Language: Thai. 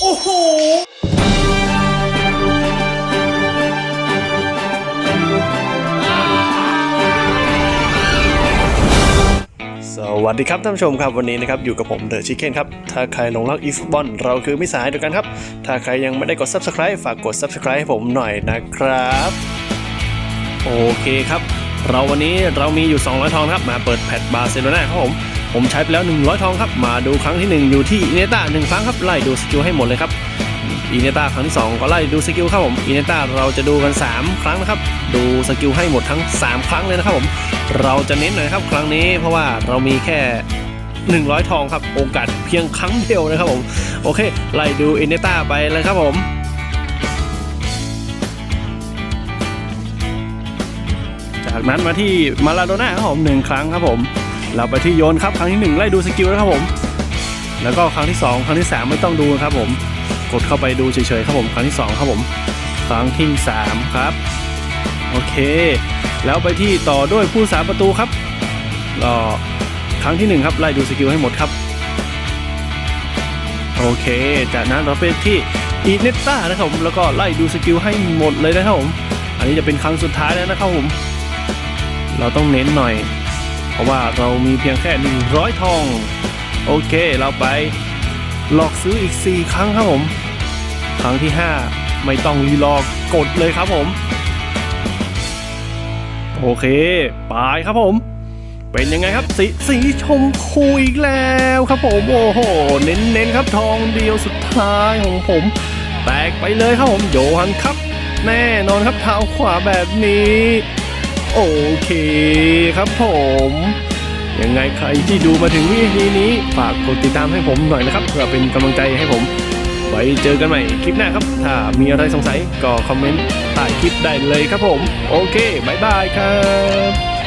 โอ้โหสวัสดีครับท่านผู้ชมครับวันนี้นะครับอยู่กับผมเดอะชิคเก้นครับ ถ้าใครหลงรักอีฟบอลเราคือมิสหายเดียวกันครับ ถ้าใครยังไม่ได้กด Subscribe ฝากกด Subscribe ให้ผมหน่อยนะครับ โอเคครับ เราวันนี้เรามีอยู่ 200 ทองครับมาเปิดแพทบาร์เซโลนาครับผม ผมใช้ไปแล้ว 100 ทองครับ มาดูครั้งที่ 1 อยู่ที่อินเนต้าหนึ่งครั้งครับ ไล่ดูสกิลให้หมดเลยครับอินเนต้าครั้งที่ 2 ก็ไล่ดูสกิลครับผมอินเนต้าเราจะดูกัน 3 ครั้งนะครับ ดูสกิลให้หมดทั้ง 3 ครั้งเลยนะครับผม เราจะเน้นหน่อยครับ ครั้งนี้เพราะว่าเรามีแค่ 100 ทองครับ โอกาสเพียงครั้งเดียวนะครับผม โอเค ไล่ดูอินเนต้าไปเลยครับผมจากนั้นมาที่มาลาโดน่าครับผมหนึ่งครั้งครับผม เราไปที่โยนครับครั้งที่หนึ่งไล่ดูสกิลนะครับผม แล้วก็ครั้งที่สองครั้งที่สามไม่ต้องดูนะครับผม กดเข้าไปดูเฉยๆครับผม ครั้งที่สองครับผม ครั้งที่สามครับ โอเค แล้วไปที่ต่อด้วยผู้สาประตูครับรอครั้งที่หนึ่งครับ ไล่ดูสกิลให้หมดครับ โอเค จากนั้นเราไปที่อีเนต้านะครับผม แล้วก็ไล่ดูสกิลให้หมดเลยนะครับผม อันนี้จะเป็นครั้งสุดท้ายแล้วนะครับผม เราต้องเน้นหน่อย ราะว่าเรามีเพียงแค่ 100 ทอง โอเค เราไปหลอกซื้ออีก 4 ครั้งครับผม ครั้งที่ 5 ไม่ต้องรีรอกดเลยครับผม โอเคไปครับผม เป็นยังไงครับสีสีชมพูอีกแล้วครับผม โอ้โห เน้นๆครับทองเดียวสุดท้ายของผม แตกไปเลยครับผมโยฮันครับ แน่นอนครับเท้าขวาแบบนี้ โอเคครับผม ยังไงใครที่ดูมาถึงวิธีนี้ ฝากกดติดตามให้ผมหน่อยนะครับ เพื่อเป็นกำลังใจให้ผม ไว้เจอกันใหม่คลิปหน้าครับ ถ้ามีอะไรสงสัยก็คอมเมนต์ใต้คลิปได้เลยครับผม โอเคบายบายครับ